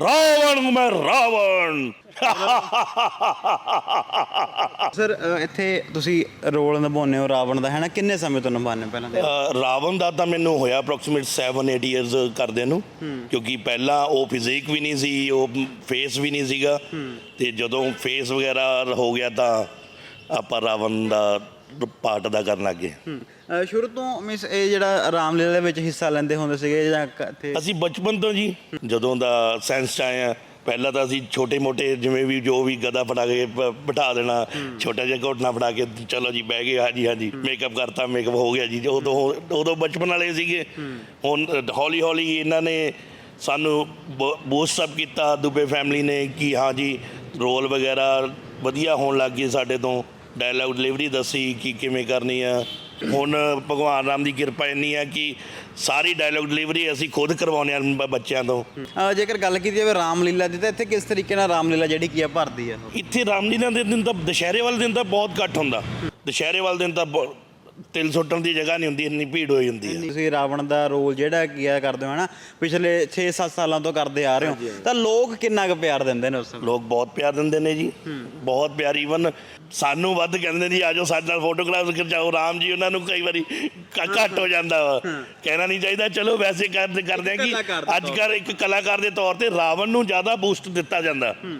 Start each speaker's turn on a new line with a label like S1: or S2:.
S1: ਰਾਵਣ ਹੂੰ ਮੈਂ ਰਾਵਣ।
S2: ਸਰ ਅ, ਇੱਥੇ ਤੁਸੀਂ ਰੋਲ ਨਿਭਾਉਂਦੇ ਹੋ ਰਾਵਣ ਦਾ ਹੈ ਨਾ? ਕਿੰਨੇ ਸਮੇਂ ਤੋਂ ਨਿਭਾਉਂਦੇ ਹੋ ਪਹਿਲਾਂ?
S1: ਅ, ਰਾਵਣ ਦਾ ਤਾਂ ਮੈਨੂੰ ਹੋਇਆ ਅਪਰੋਕਸੀਮੇਟ 7-8 ਇਅਰਸ ਕਰਦੇ ਨੂੰ ਕਿਉਂਕਿ ਪਹਿਲਾਂ ਉਹ ਫਿਜ਼ਿਕ ਵੀ ਨਹੀਂ ਸੀ ਉਹ ਫੇਸ ਵੀ ਨਹੀਂ ਸੀਗਾ। ਤੇ ਜਦੋਂ ਫੇਸ ਵਗੈਰਾ ਹੋ ਗਿਆ ਤਾਂ ਆਪਾਂ ਰਾਵਣ ਦਾ ਪਾਰਟ ਦਾ ਕਰਨ ਲੱਗੇ
S2: ਹੂੰ। ਅ, ਸ਼ੁਰੂ ਤੋਂ ਮਿਸ ਇਹ ਜਿਹੜਾ ਰਾਮਲੀਲਾ ਦੇ ਵਿੱਚ ਹਿੱਸਾ ਲੈਂਦੇ ਹੁੰਦੇ ਸੀਗੇ ਜਾਂ ਕ- ਇੱਥੇ
S1: ਅਸੀਂ ਬਚਪਨ ਤੋਂ ਜੀ ਜਦੋਂ ਦਾ ਸੈਂਸ ਚ ਆਏ ਆ ਪਹਿਲਾਂ ਤਾਂ ਅਸੀਂ ਛੋਟੇ ਮੋਟੇ ਜਿਵੇਂ ਵੀ ਜੋ ਵੀ ਗਦਾ ਫੜਾ ਕੇ ਬਿਠਾ ਦੇਣਾ ਛੋਟਾ ਜਿਹਾ ਘੋਟਣਾ ਫੜਾ ਕੇ ਚਲੋ ਜੀ ਬਹਿ ਗਏ ਹਾਂਜੀ ਹਾਂਜੀ ਮੇਕਅਪ ਕਰਤਾ ਮੇਕਅਪ ਹੋ ਗਿਆ ਜੀ ਉਦੋਂ ਉਦੋਂ ਬਚਪਨ ਵਾਲੇ ਸੀਗੇ। ਹੁਣ ਹੌਲੀ ਹੌਲੀ ਇਹਨਾਂ ਨੇ ਸਾਨੂੰ ਬੂਸਟ ਅਪ ਕੀਤਾ ਦੁਬੇ ਫੈਮਿਲੀ ਨੇ ਕਿ ਹਾਂ ਜੀ ਰੋਲ ਵਗੈਰਾ ਵਧੀਆ ਹੋਣ ਲੱਗ ਗਏ ਸਾਡੇ ਤੋਂ। ਡਾਇਲੌਗ ਡਿਲੀਵਰੀ ਦੱਸੀ ਕਿ ਕਿਵੇਂ ਕਰਨੀ ਆ। ਹੁਣ ਭਗਵਾਨ ਰਾਮ ਦੀ ਕਿਰਪਾ ਇੰਨੀ ਆ ਕਿ ਸਾਰੀ ਡਾਇਲੌਗ ਡਿਲੀਵਰੀ ਅਸੀਂ ਖੁਦ ਕਰਵਾਉਂਦੇ ਆ ਬ- ਬੱਚਿਆਂ ਤੋਂ।
S2: ਜੇਕਰ ਗੱਲ ਕੀਤੀ ਜਾਵੇ ਰਾਮਲੀਲਾ ਦੀ ਤਾਂ ਇੱਥੇ ਕਿਸ ਤਰੀਕੇ ਨਾਲ ਰਾਮਲੀਲਾ ਜਿਹੜੀ ਕੀ ਆ ਭਰਦੀ ਆ?
S1: ਇੱਥੇ ਰਾਮਲੀਲਾ ਦੇ ਦਿਨ ਤਾਂ ਦੁਸ਼ਹਿਰੇ ਵਾਲੇ ਦਿਨ ਤਾਂ ਬਹੁਤ ਘੱਟ ਹੁੰਦਾ। ਦੁਸ਼ਹਿਰੇ ਵਾਲੇ ਦਿਨ ਤਾਂ ਬਹੁ- ਤਿਲ ਸੁੱਟਣ ਦੀ ਜਗ੍ਹਾ ਨਹੀਂ ਹੁੰਦੀ ਇੰਨੀ ਭੀੜ ਹੋਈ ਹੁੰਦੀ ਹੈ
S2: ਤੁਸੀਂ ਰਾਵਣ ਦਾ ਰੋਲ ਜਿਹੜਾ ਕੀ ਆ ਕਰਦੇ ਹੋ ਹਨਾ ਪਿਛਲੇ 6-7 ਸਾਲਾਂ ਤੋਂ ਕਰਦੇ ਆ ਰਹੇ ਹੋ ਤਾਂ ਲੋਕ ਕਿੰਨਾ ਕੁ ਪਿਆਰ ਦਿੰਦੇ ਨੇ ਉਸ ਸਮੇਂ?
S1: ਲੋਕ ਬਹੁਤ ਪਿਆਰ ਦਿੰਦੇ ਨੇ ਜੀ ਬਹੁਤ ਪਿਆਰ ਈਵਨ ਸਾਨੂੰ ਵੱਧ ਕਹਿੰਦੇ ਨੇ ਜੀ ਆਜੋ ਸਾਡੇ ਨਾਲ ਫੋਟੋਗ੍ਰਾਫ ਖਿਚਾਓ ਰਾਮ ਜੀ ਉਹਨਾਂ ਨੂੰ ਕਈ ਵਾਰੀ ਘ- ਘੱਟ ਹੋ ਜਾਂਦਾ ਵਾ। ਕਹਿਣਾ ਨਹੀਂ ਚਾਹੀਦਾ ਚਲੋ ਵੈਸੇ ਕਰਦੇ ਕਰਦੇ ਆ ਕਿ ਅੱਜ ਕੱਲ੍ਹ ਇੱਕ ਕਲਾਕਾਰ ਦੇ ਤੌਰ ਤੇ ਰਾਵਣ ਨੂੰ ਜ਼ਿਆਦਾ ਬੂਸਟ ਦਿੱਤਾ ਜਾਂਦਾ।